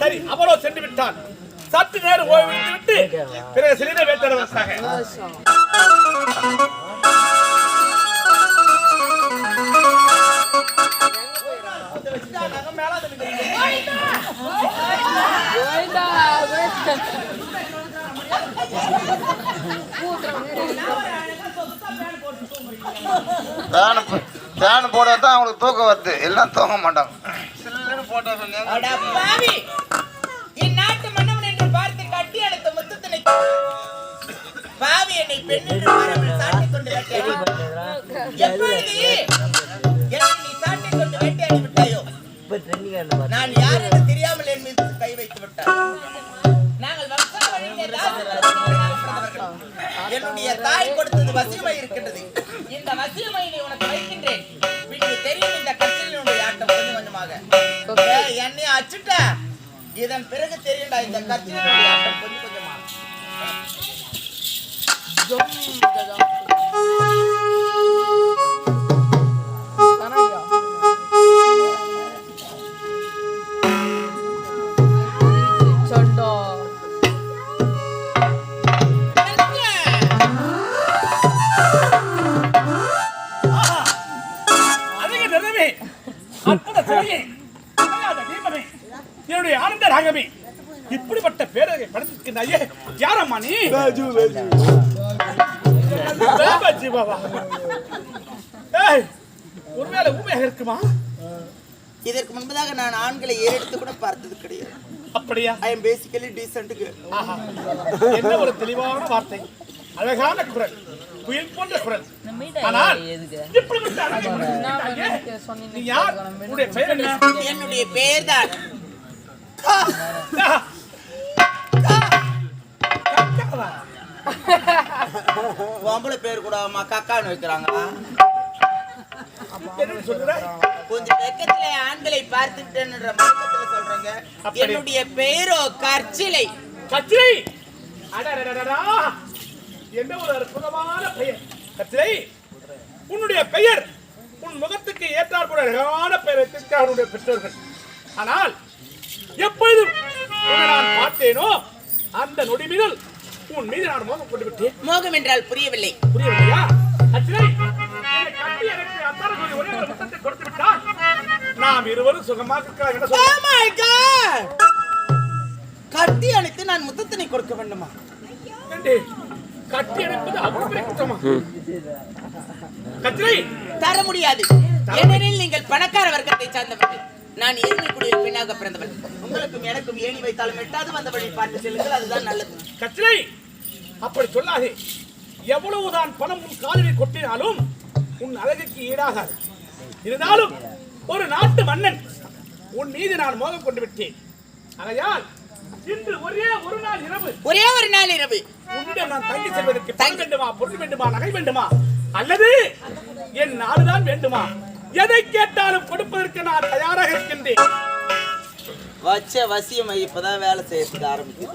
சரி அவரோ சென்று விட்டான். சற்று நேரம் ஓய்வு விட்டு பிறகு சிலிண்டர் வேட்டதற்காக ஃபேனு ஃபேனு போட தான் அவங்களுக்கு தூக்கம் வருது. எல்லாம் தூங்க மாட்டாங்க போட்டா பாவி! இந்நாட்டு மன்னவன் என்று பார்த்து கட்டி அழைத்த முத்தத்தினை பாவி என்னை பெண் என்று பாராமல் சாட்டிக் கொண்டு எப்பொழுது என்னை நீ சாட்டிக் கொண்டு வேட்டையாடி விட்டாயோ? நான் யார் என்று இதன் பிறகு தெரியும்டா இந்த கட்சியினுடைய கொஞ்சம் கொஞ்சமா? நான் ஆண்களை ஏறெடுத்து கூட பார்த்தது கிடையாது. அப்படியா? I am basically decent. என்ன ஒரு தெளிவான வார்த்தை? அழகான குரல். புயல் போன்ற குரல். ஆனால். நீ யார்? உன்னுடைய பெயர் என்ன? என்னுடைய பெயர் தான்? பொம்பளை பேர் கூட அம்மா கக்கான்னு வைக்கிறாங்க என்ன சொல்ற கொஞ்சம் வெக்கத்துல ஆண்களை பார்த்துட்டேன்ற மயக்கத்துல சொல்றாங்க. என்னுடைய பெயரோ கற்சிலை கத்திரை அடடடடடா. என்ன ஒரு அற்புதமான பெயர். கத்திரை உன்னுடைய பெயர் உன் முகத்துக்கு ஏற்றார் போல அழகான பெயர் உன்னுடைய பெற்றோர்கள். ஆனால் எப்பொழுதும் நான் பார்த்தேனோ அந்த நொடிமிடல் உன் மீது நான் மோகம் கொண்டு விட்டேன். மோகம் என்றால் புரியவில்லை. புரியவில்லையா? கட்டி எனக்கு அத்தார சொல்லி ஒரே ஒரு முத்தத்தை கொடுத்து விட்டால் நாம் இருவரும் சுகமாக இருக்கலாம் என்ன சொல்ல Oh! கட்டி அணைத்து நான் முத்தத்தினை கொடுக்க வேண்டுமா? ஏண்டி, கட்டி அணைப்பது அவ்வளவு பெரிய குற்றமா கத்திரை! தர முடியாது. ஏனெனில் நீங்கள் பணக்கார வர்க்கத்தை சார்ந்தவர்கள். நான் ஏழ்மை குடியில் பெண்ணாக பிறந்தவன் உங்களுக்கும் எனக்கும் ஏணி வைத்தாலும் எட்டாவது வந்த வழி பார்த்து செல்லுங்கள் அதுதான் நல்லது. கத்திரை! அப்படி சொல்லாதே. எவ்வளவுதான் பணம் உன் காலில் கொட்டினாலும் உன் அழகுக்கு ஈடாகாது. இருந்தாலும் ஒரு நாட்டு மன்னன் உன் மீது நான் மோகம் கொண்டு விட்டேன். ஆகையால் இன்று ஒரே ஒரு நாள் இரவு. ஒரே ஒரு நாள் இரவு. உன்னிடம் நான் தங்கி செல்வதற்கு பணம் வேண்டுமா பொருள் வேண்டுமா நகை வேண்டுமா? அல்லது என் நாடுதான் வேண்டுமா? எதை கேட்டாலும் கொடுப்பதற்கு நான் தயாராக இருக்கின்றேன். வச்ச வசியம் இப்பதான் வேலை செய்யறதுக்கு ஆரம்பிக்குது.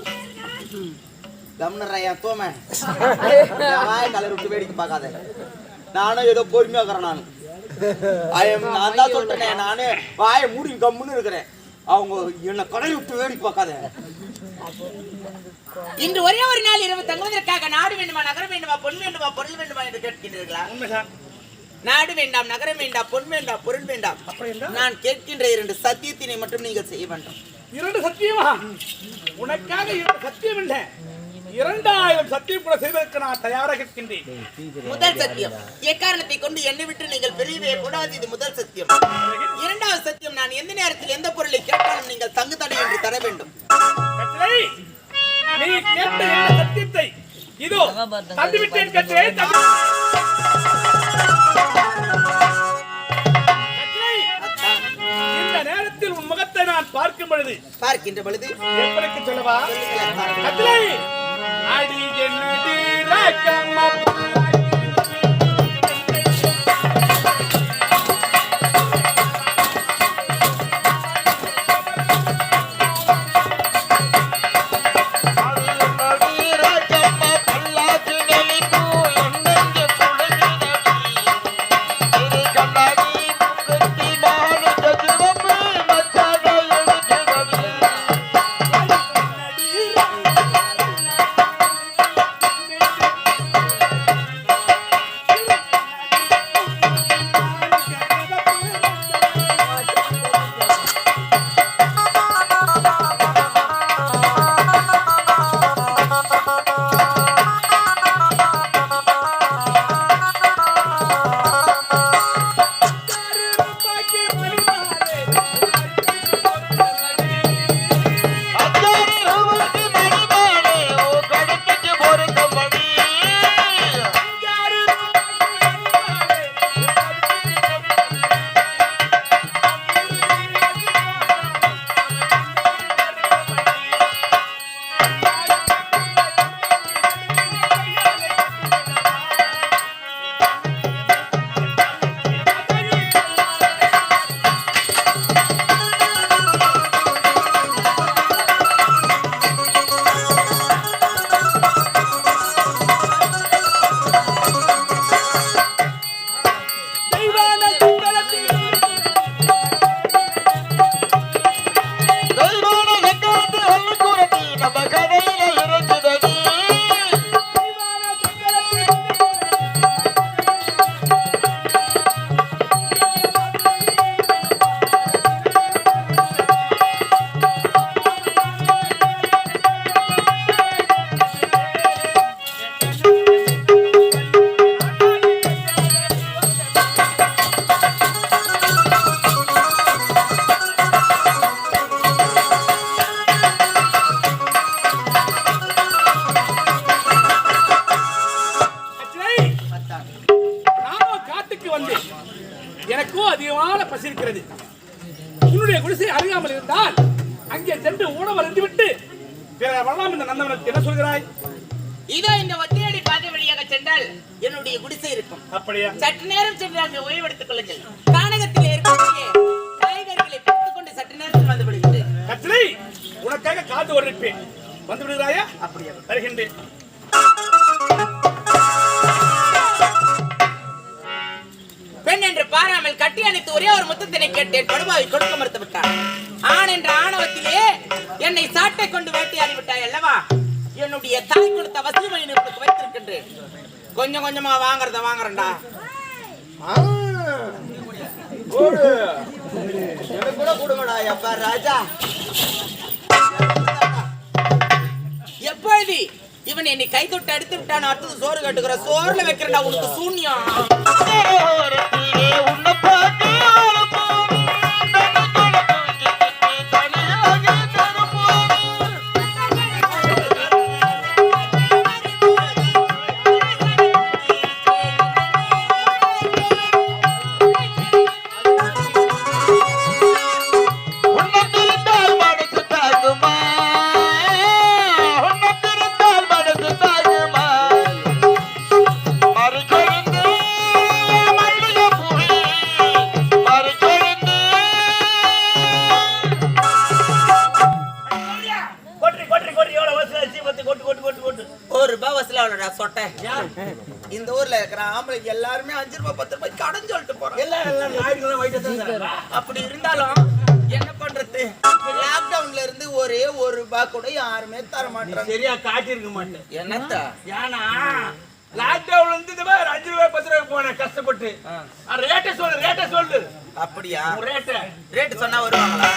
கம்னரையா தோம? வாய கலர் விட்டு வேடிக்கை பார்க்காத. நானும் ஏதோ பொறுமையா இருக்கிறேன் நானு நான் தான் சொல்லிட்டேனே நானு வாய மூடி கம்முன்னு இருக்கிறேன். அவங்க என்ன கடை விட்டு வேடிக்கை பார்க்காத. இன்று ஒரே ஒரு நாள் இரவு தங்குவதற்காக நாடு வேண்டுமா நகரம் வேண்டுமா பொன் வேண்டுமா பொருள் வேண்டுமா என்று கேட்கின்றீர்களா? உண்மைதான். நாடு வேண்டாம் நகரம் வேண்டாம் பொன் வேண்டாம் பொருள் வேண்டாம். நான் கேட்கின்ற இரண்டு சத்தியத்தினை மட்டும் நீங்கள் செய்ய வேண்டும். இரண்டு சத்தியமா? உனக்காக இரண்டு சத்தியம் இல்லை. இரண்டாயிரம் சத்தியம் கூட செய்வதற்கு நான் தயாராக இருக்கின்றேன். முதல் சத்தியம். எக்காரணத்தை கொண்டு என்னை விட்டு நீங்கள் பெரியவே கூடாது இது முதல் சத்தியம். இரண்டாவது சத்தியம் நான் எந்த நேரத்தில் எந்த பொருளை கேட்டாலும் நீங்கள் தங்கு தடை என்று தர வேண்டும். நீ கேட்ட இந்த சத்தியத்தை இதோ தந்துவிட்டேன் நேரத்தில் உன் முகத்தை நான் பார்க்கும் பொழுது பார்க்கின்ற பொழுது எப்படி சொல்லவா? கட்டளை அடி என்னடி ராக்கம்மா எனக்கும் அதிகமான பசி இருக்கிறது. உன்னுடைய குடிசை அறியாமல் இருந்தால் அங்கே சென்று உணவு அருந்து விட்டு பிறகு வரலாம் இந்த நந்தவனத்துக்கு என்ன சொல்கிறாய்? இதோ இந்த ஒத்தையடி பாதை வழியாக சென்றால் என்னுடைய குடிசை இருக்கும். அப்படியா? சற்று நேரம் சென்று அங்கு ஓய்வெடுத்துக் கொள்ளுங்கள். கானகத்தில் இருக்கக்கூடிய காய்கறிகளை கொண்டு சற்று நேரத்தில் வந்து விடுகின்றேன். கத்திரை உனக்காக காத்து வருப்பேன் வந்து விடுகிறாயா? அப்படியா? வருகின்றேன். பெண் என்று பாராமல் கட்டி அணைத்து ஒரே ஒரு முத்தத்தினை கேட்டேன். படுபாவை கொடுக்க மறுத்து விட்டான் ஆண் என்ற ஆணவத்திலே என்னை சாட்டை கொண்டு வேட்டையாடி விட்டாய் அல்லவா? என்னுடைய தாய் கொடுத்த வசூல் நிறுவனத்துக்கு வைத்திருக்கின்றேன். கொஞ்சம் கொஞ்சமா வாங்குறத வாங்குறேன்டா. கூட கொடுங்கடா எப்பா ராஜா. எப்பொழுது? இவன் என்னை கை தொட்டு அடித்து விட்டான். அடுத்தது சோறு கட்டுக்கிற சோறுல வைக்கிறடா உனக்கு சூன்யம் சரியா காட்டியிருக்க மாட்டேன். என்னத்த? ஏன்னா லாக்டவுன் வந்து இந்த மாதிரி அஞ்சு ரூபாய் பத்து ரூபாய் போனேன் கஷ்டப்பட்டு. ரேட்டை சொல்லு ரேட்டை சொல்லு. அப்படியா? ரேட்டை ரேட் சொன்னா வருவாங்களா?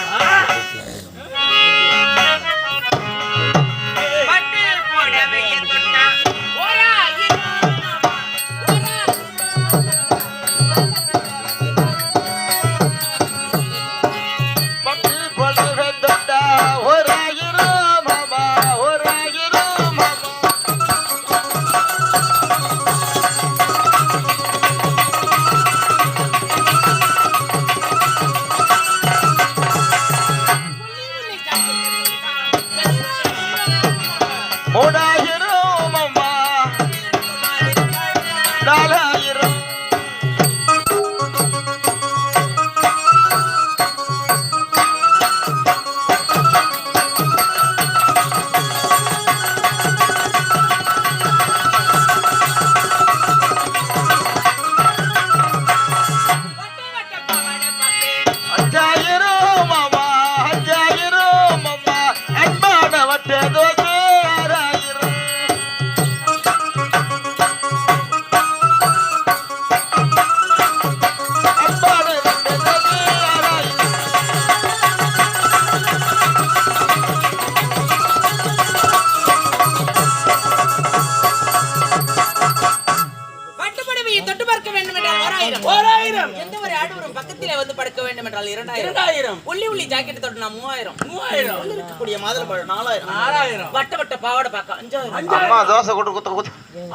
அம்மா தோசை கொட்டு குத்து குத்து.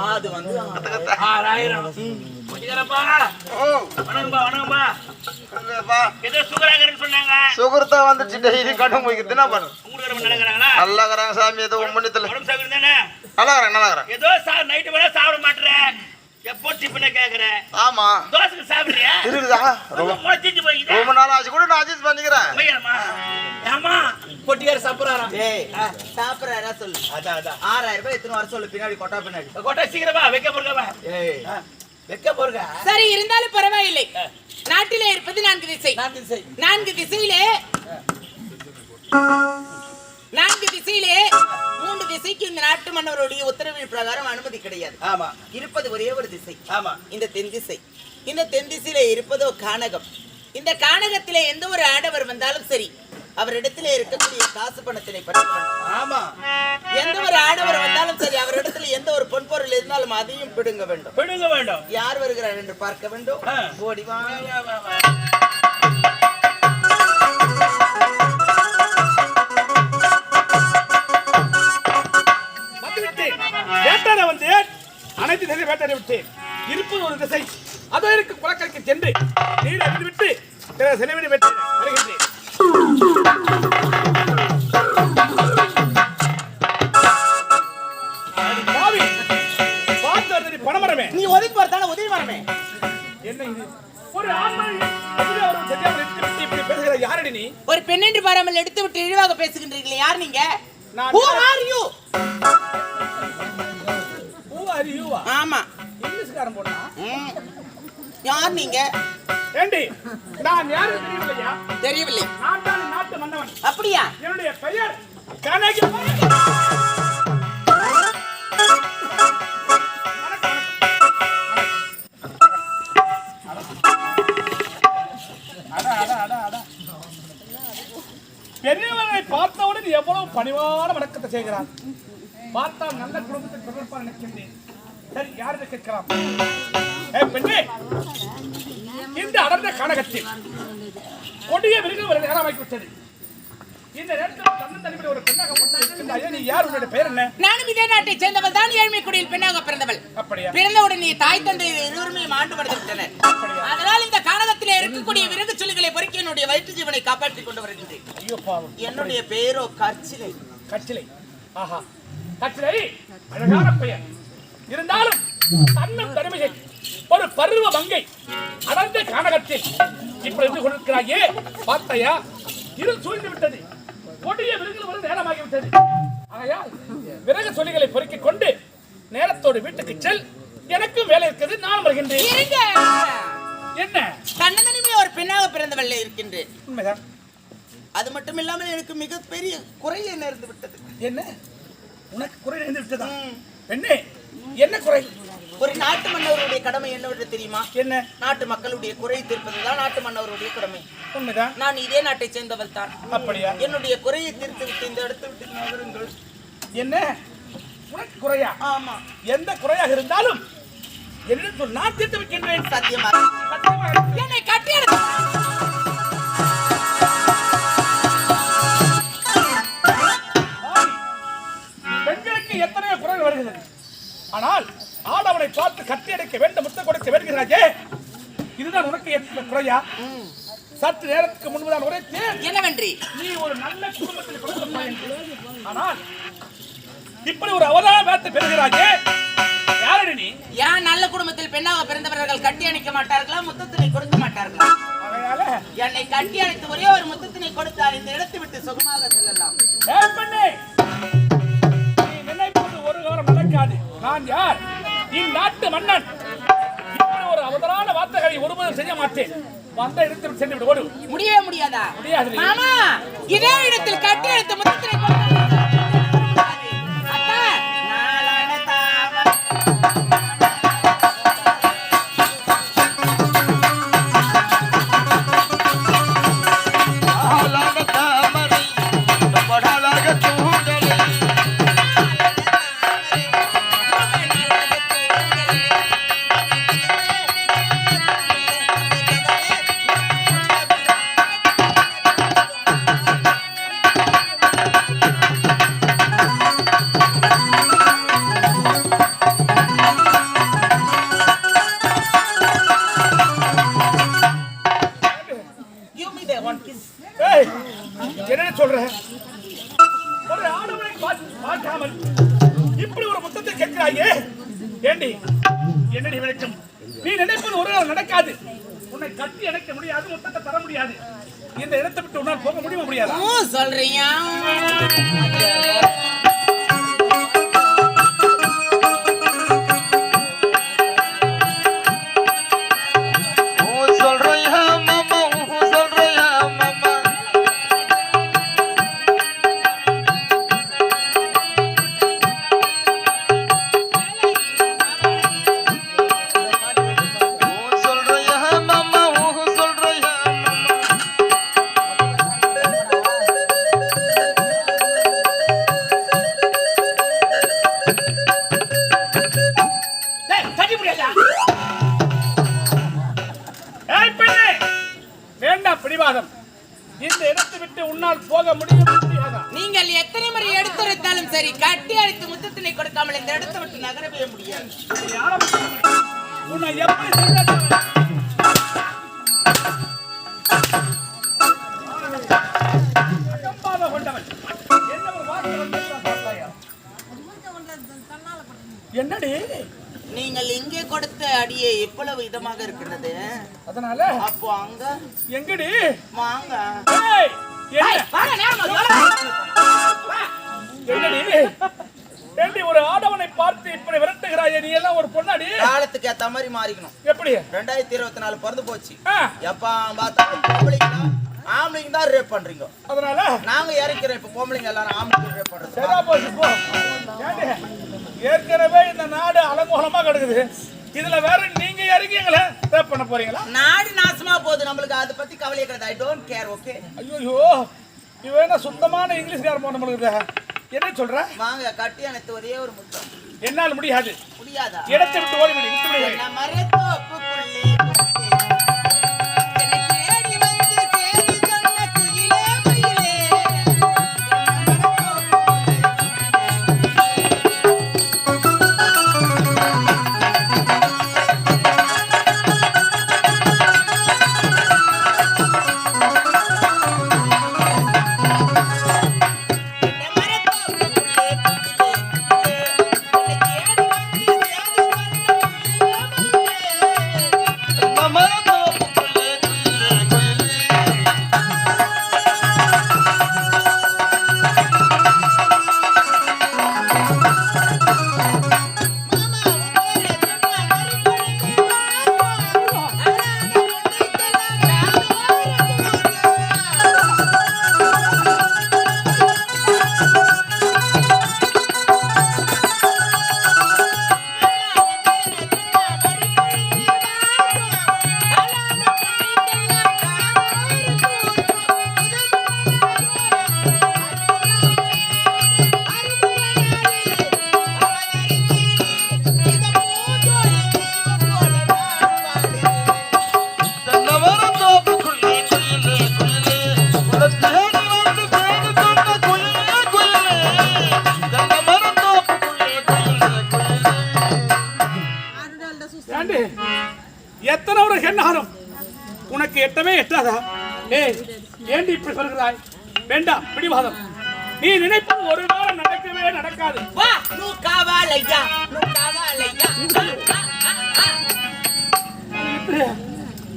அது வந்து ஆறாயிரம். சொன்னாங்க. சுகர்த்தா வந்துச்சு டெய்லி கடும் போய்க்குது என்ன பண்ணு? நல்லா இருக்கிறாங்க சாமி. ஏதோ தானே நல்லா இருக்கிறேன் நல்லா இருக்கிறேன் ஏதோ சா நைட்டு வேணா சாப்பிட மாட்டேறேன். எப்போ டிஃபனை கேக்குறேன் ஆமா. தோசைக்கு சாப்பிடுறியா? இருக்குதா? ரொம்ப முளைச்சிட்டு போய்க்குதா. ரொம்ப நாள் ஆச்சு கூட நான் அட்ஜஸ்ட் பண்ணிக்கிறேன். பையனம்மா. ஏமா பொட்டியார் சாப்பிடுறாராம். டேய். சாப்பிடுறாரா சொல்லு. அதான் அதான். ஆறாயிரம் ரூபாய் எத்தனை வர சொல்லு பின்னாடி கொட்டா பின்னாடி. கொட்டை சீக்கிரமா வைக்க போறவா ஏய். வைக்க போறங்க. சரி இருந்தாலும் பரவாயில்லை. நாட்டிலே இருப்பது நான்கு திசை. நான் திசை. நான்கு திசையிலே நான்கு திசையிலே மூன்று திசைக்கு இந்த நாட்டு மன்னருடைய உத்தரவின் பிரகாரம் அனுமதி கிடையாது. ஆமா. இருப்பது ஒரே ஒரு திசை. ஆமா. இந்த தென் திசை. இந்த தென் திசையிலே இருப்பதோ கானகம். இந்த கானகத்திலே எந்த ஒரு ஆடவர் வந்தாலும் சரி அவரிடத்திலே இருக்கக்கூடிய காசு பணத்தினை பற்றி ஆமா. எந்த ஒரு ஆடவர் வந்தாலும் சரி அவரிடத்துல எந்த ஒரு பொன் பொருள் இருந்தாலும் அதையும் பிடுங்க வேண்டும். பிடுங்க வேண்டும். யார் வருகிறார் என்று பார்க்க வேண்டும். ஓடி வா. வந்து வந்து அனைத்து திசை வேட்டையாடி விட்டேன். இருப்பது ஒரு திசை. அதோ இருக்கு குளக்கரைக்கு சென்று நீரை விட்டு பிற வெற்றி வருகின்றேன். பார்த்தவுடன் எவ்வளவு பணிவான வணக்கத்தை செய்கிறார்? பார்த்தால் நல்ல குடும்பத்தை தொடர்பாக நினைக்கின்றேன். சரி யாருன்னு கேட்கலாம். ஏ பெண்ணே இந்த அடர்ந்த கனகத்தில் கொடிய மிருகம் ஒரு நேரமாக்கி விட்டது இந்த நேரத்தில் தன்னன் தனிப்பட்ட ஒரு பெண்ணாக நீ யார்? உன்னுடைய பெயர் என்ன? நானும் இதே நாட்டை சேர்ந்தவள் தான் ஏழ்மை குடியில் பெண்ணாக பிறந்தவள். அப்படியா? பிறந்தவுடன் நீ தாய் தந்தை இருவருமே மாண்டு படுத்து விட்டனர் அதனால் இந்த கானகத்திலே இருக்கக்கூடிய விறகு சொல்லிகளை பொறுக்கி என்னுடைய வயிற்று ஜீவனை காப்பாற்றிக் கொண்டு வருகின்றேன். ஐயோ பாவம். என்னுடைய பெயரோ கற்சிலை. கச்சிலை ஆஹா. கச்சிலை அழகான பெயர். இருந்தாலும் தன்னம் தனிமையை ஒரு பருவ மங்கை அடர்ந்த கானகத்தில் இப்படி இருந்து கொண்டிருக்கிறாயே பார்த்தையா இருள் சூழ்ந்து விட்டது. கொடிய விருகில் வரும் நேரமாகி விட்டது. ஆகையால் விறகு சொல்லிகளை பொறுக்கிக் கொண்டு நேரத்தோடு வீட்டுக்கு செல். எனக்கும் வேலை இருக்கிறது நான் வருகின்றேன். என்ன? தன்னந்தனிமே ஒரு பெண்ணாக பிறந்தவள் இருக்கின்றேன். உண்மைதான். அது மட்டும் இல்லாமல் எனக்கு மிகப்பெரிய குறையை நேர்ந்து விட்டது? என்ன? உனக்கு குறை நேர்ந்து விட்டதா? பெண்ணே என்ன குறை ஒரு நாட்டு மன்னவருடைய கடமை என்னவென்று தெரியுமா? என்ன? நாட்டு மக்களுடைய குறை தீர்ப்பதுதான் நாட்டு மன்னவருடைய கடமை. உண்மைதான். நான் இதே நாட்டை சேர்ந்தவள் தான். அப்படியா? என்னுடைய குறையை தீர்த்து விட்டு இந்த இடத்தை விட்டு நகருங்கள் என்ன? உனக்கு குறையா? ஆமா. எந்த குறையாக இருந்தாலும் சொல் நான் தீர்த்து வைக்கின்றேன். சத்தியமா. என்னை கட்டி வருகிறது. ஆனால் ஆடவனை பார்த்து கட்டி அடைக்க வேண்டும் முத்தம் கொடுக்க வேண்டுகிறாயே. இதுதான் உனக்கு எத்தனை குறையா? சற்று நேரத்துக்கு முன்புதான் உரைத்தேன் என்னவென்றி? நீ ஒரு நல்ல குடும்பத்தில் பிறந்த பையன் ஆனால் இப்படி ஒரு அவதாரத்தை பெறுகிறாயே. யாரடி நீ? ஏன் நல்ல குடும்பத்தில் பெண்ணாக பிறந்தவர்கள் கட்டி அணைக்க மாட்டார்களா முத்தத்தினை கொடுக்க மாட்டார்களா? அதனால என்னை கட்டி அணைத்து ஒரே ஒரு முத்தத்தினை கொடுத்தால் இந்த இடத்தை விட்டு சுகமாக செல்லலாம். பெண்ணே, நீ நினைப்பது ஒரு காலம் நடக்காது. நான் யார்? இந்நாட்டு மன்னன். ஒரு அவதரான வார்த்தைகளை ஒருபோதும் செய்ய மாட்டேன். வந்த இடத்தில் சென்று விடு முடியவே முடியாதா? முடியாது. இதே இடத்தில் கட்டி அணைத்த முத்தத்தினை பார்க்காமல் இப்படி ஒரு முத்தத்தை கேட்கிறாயே? ஏண்டி? என்னடி விளக்கம்? நீ நினைப்பது ஒரு நாள் நடக்காது. உன்னை கட்டி அணைக்க முடியாது முத்தத்தை தர முடியாது. இந்த இடத்தை விட்டு உன்னால் போக முடியுமா முடியாது? ஊ, என்னடி? நீங்கள் இங்கே கொடுத்த அடியே எவ்வளவு இதமாக இருக்கிறது அதனால? அப்போ அங்க? எங்கடி? வாங்க? என்னடி? ஒரு ஆடவனை பார்த்து இப்படி விரட்டுகிறாயே நீ எல்லாம் ஒரு பொண்ணாடி? காலத்துக்கு ஏத்த மாதிரி மாறிக்கணும். எப்படி? ரெண்டாயிரத்தி இருபத்தி நாலு பிறந்து போச்சு. எப்பா தான். ஆம்பளைங்க தான் ரேப் பண்றீங்க. அதனால? நாங்க இறக்கிறோம் இப்ப பொம்பளைங்க எல்லாரும் ஆம்பளைங்க ரேப் பண்றது ஏற்கனவே இந்த நாடு அலங்கோலமா கிடக்குது. இதுல வேற நீங்க இறங்கிங்களே ரேப் பண்ண போறீங்களா? நாடு நாசமா போகுது. நம்மளுக்கு அதை பத்தி கவலையே கிடையாது. ஐ டோன்ட் கேர் ஓகே ஐயோ இவன் என்ன சுத்தமான இங்கிலீஷ்கார போன நம்மளுக்கு என்ன சொல்ற? வாங்க கட்டி அணைத்து ஒரே ஒரு முத்தம். என்னால் முடியாது. முடியாதா? இடத்தை விட்டு விட்டு விடு என்ன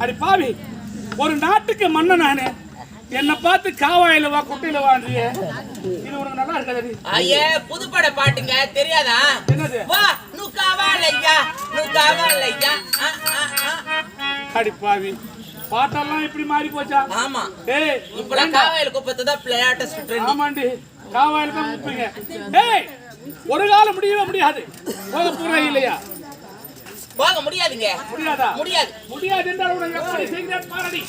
அடி பாவி ஒரு நாட்டுக்கு மன்னன் நானு. என்னை பார்த்து காவாயில வா குட்டையில வான்றியே. இது உனக்கு நல்லா இருக்காது ஐயே புதுப்பட பாட்டுங்க தெரியாதா? என்னது? வா நூ காவாலையா நூ காவாலையா. அடி பாவி பாட்டெல்லாம் இப்படி மாறி போச்சா? ஆமா. ஏய் இப்பெல்லாம் காவாயில் குப்பத்தை தான் லேட்டஸ்ட் ட்ரெண்ட் ஆமாண்டி காவாயில தான் கூப்பிடுங்க ஏய் ஒரு காலம் முடியவே முடியாது. போக போறா இல்லையா? போக முடியாதுங்க. முடியாதா? முடியாது. முடியாது என்றால் உனக்கு எப்படி செய்கிறேன்? பாரடி.